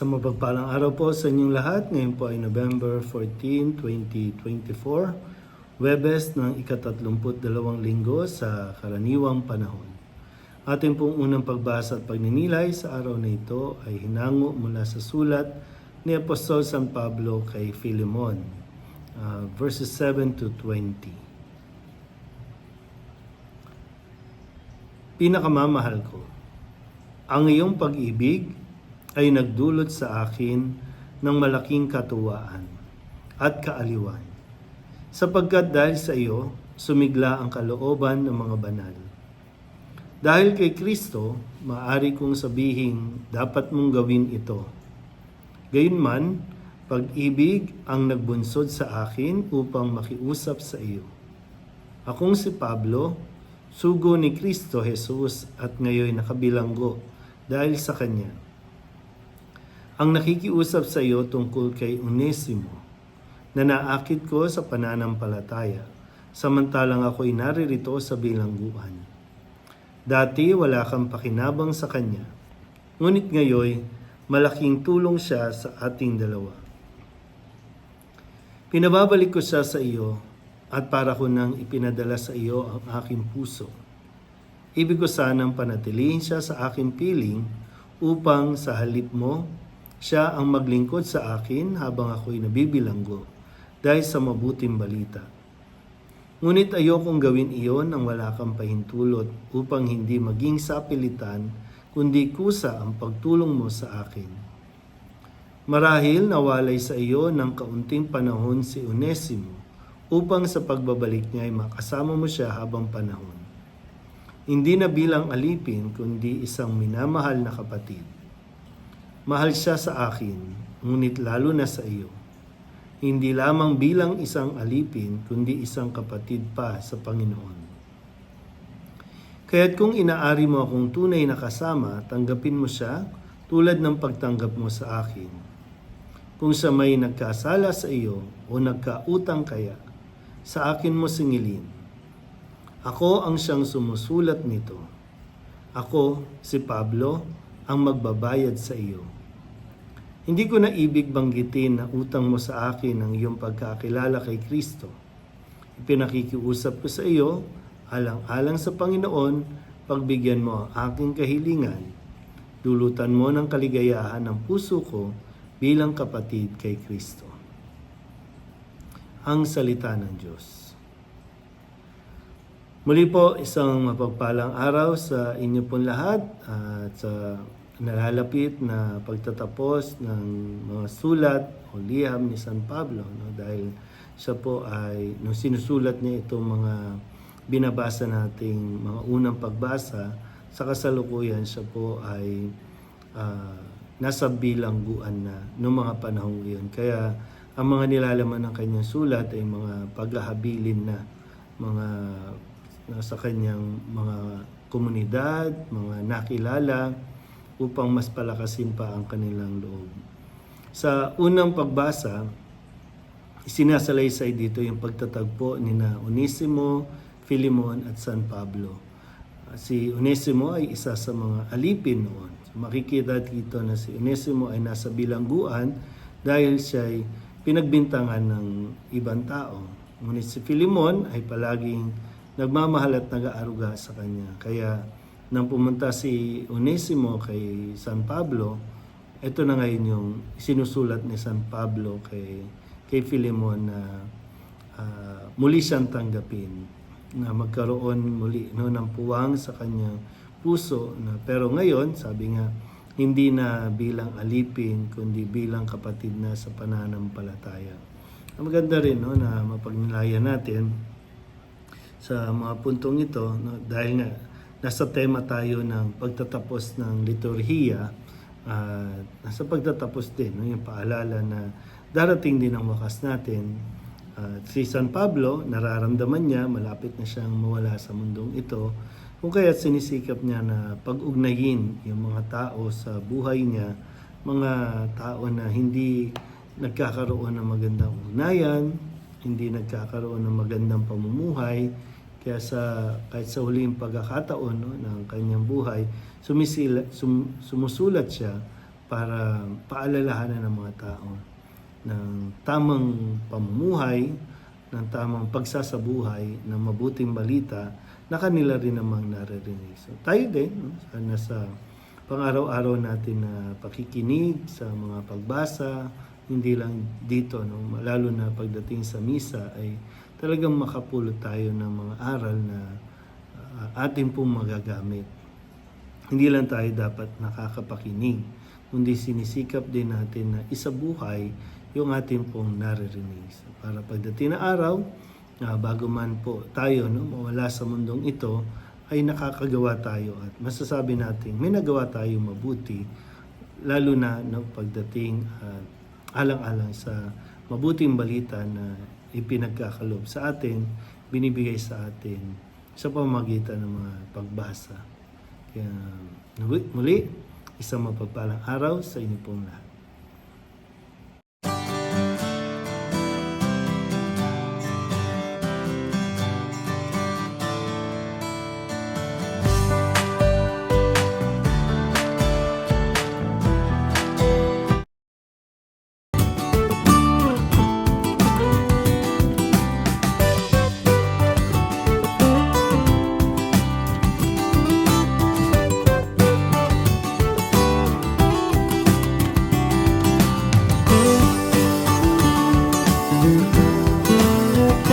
Sa mapagpalang araw po sa inyong lahat, ngayon po ay November 14, 2024, Webes ng ikatatlumput dalawang linggo sa karaniwang panahon. Ating pong unang pagbasa at pagninilay sa araw na ito ay hinango mula sa sulat ni Apostol San Pablo kay Philemon, uh, verses 7 to 20. Pinakamamahal ko, ang iyong pag-ibig ay nagdulot sa akin ng malaking katuwaan at kaaliwan. Sapagkat dahil sa iyo, sumigla ang kalooban ng mga banal. Dahil kay Kristo, maari kong sabihin dapat mong gawin ito. Gayunman, pag-ibig ang nagbunsod sa akin upang makiusap sa iyo. Akong si Pablo, sugo ni Kristo Jesus at ngayon nakabilanggo dahil sa Kanya. Ang nakikiusap sa iyo tungkol kay Onesimo na naakit ko sa pananampalataya samantalang ako'y naririto sa bilangguan. Dati wala kang pakinabang sa Kanya, ngunit ngayon malaking tulong siya sa ating dalawa. Pinababalik ko siya sa iyo at para ko nang ipinadala sa iyo ang aking puso. Ibig ko sanang panatilihin siya sa aking piling upang sa halip mo, siya ang maglingkod sa akin habang ako'y nabibilanggo dahil sa mabuting balita. Ngunit ayokong gawin iyon nang wala kang pahintulot upang hindi maging sapilitan kundi kusa ang pagtulong mo sa akin. Marahil nawalay sa iyo ng kaunting panahon si Onesimo upang sa pagbabalik niya ay makasama mo siya habang panahon. Hindi na bilang alipin kundi isang minamahal na kapatid. Mahal siya sa akin, ngunit lalo na sa iyo. Hindi lamang bilang isang alipin kundi isang kapatid pa sa Panginoon. Kaya't kung inaari mo akong tunay na kasama, tanggapin mo siya tulad ng pagtanggap mo sa akin. Kung sa may nagkasala sa iyo o nagkautang kaya, sa akin mo singilin. Ako ang siyang sumusulat nito. Ako, si Pablo, ang magbabayad sa iyo. Hindi ko na ibig banggitin na utang mo sa akin ang iyong pagkakilala kay Kristo. Ipinakikiusap ko sa iyo, alang-alang sa Panginoon, pagbigyan mo ang aking kahilingan. Dulutan mo ng kaligayahan ng puso ko bilang kapatid kay Kristo. Ang salita ng Diyos. Muli po, isang mapagpalang araw sa inyo pong lahat at sa nalalapit na pagtatapos ng mga sulat o liham ni San Pablo no? dahil siya po ay nung sinusulat niya itong mga binabasa nating mga unang pagbasa sa kasalukuyan siya po ay ah, nasa bilangguan na noong mga panahong iyon kaya ang mga nilalaman ng kanyang sulat ay mga paghahabilin na mga nasa kanyang mga komunidad, mga nakilala upang mas palakasin pa ang kanilang loob. Sa unang pagbasa, sinasalaysay dito yung pagtatagpo ni na Onesimo, Philemon at San Pablo. Si Onesimo ay isa sa mga alipin noon. So, makikita dito na si Onesimo ay nasa bilangguan dahil siya ay pinagbintangan ng ibang tao. Ngunit si Philemon ay palaging nagmamahal at nag-aaruga sa kanya. Kaya nang pumunta si Onesimo kay San Pablo, ito na ngayon yung sinusulat ni San Pablo kay kay Philemon na ah, muli siyang tanggapin na magkaroon muli no ng puwang sa kanyang puso na pero ngayon sabi nga hindi na bilang alipin kundi bilang kapatid na sa pananampalataya. Ang maganda rin no na mapagnilayan natin sa mga puntong ito no, dahil nga nasa tema tayo ng pagtatapos ng liturhiya at nasa pagtatapos din no, yung paalala na darating din ang wakas natin at si San Pablo nararamdaman niya malapit na siyang mawala sa mundong ito kung kaya't sinisikap niya na pag-ugnayin yung mga tao sa buhay niya mga tao na hindi nagkakaroon ng magandang ugnayan hindi nagkakaroon ng magandang pamumuhay. Kaya sa, kahit sa huling pagkakataon no, ng kanyang buhay, sumisila, sum, sumusulat siya para paalalahanan ng mga tao ng tamang pamumuhay, ng tamang pagsasabuhay, ng mabuting balita na kanila rin namang naririnig. So tayo din, no? sana sa pang-araw-araw natin na pakikinig sa mga pagbasa, hindi lang dito, no? lalo na pagdating sa misa ay talagang makapulot tayo ng mga aral na uh, atin pong magagamit. Hindi lang tayo dapat nakakapakinig, kundi sinisikap din natin na isabuhay yung ating pong naririnig. Para pagdating na araw, na bago man po tayo no, mawala sa mundong ito, ay nakakagawa tayo at masasabi natin may nagawa tayo mabuti, lalo na no, pagdating at alang-alang sa mabuting balita na ipinagkakalob sa atin, binibigay sa atin sa pamagitan ng mga pagbasa. Kaya muli, isang mapagpalang araw sa inyo pong lahat.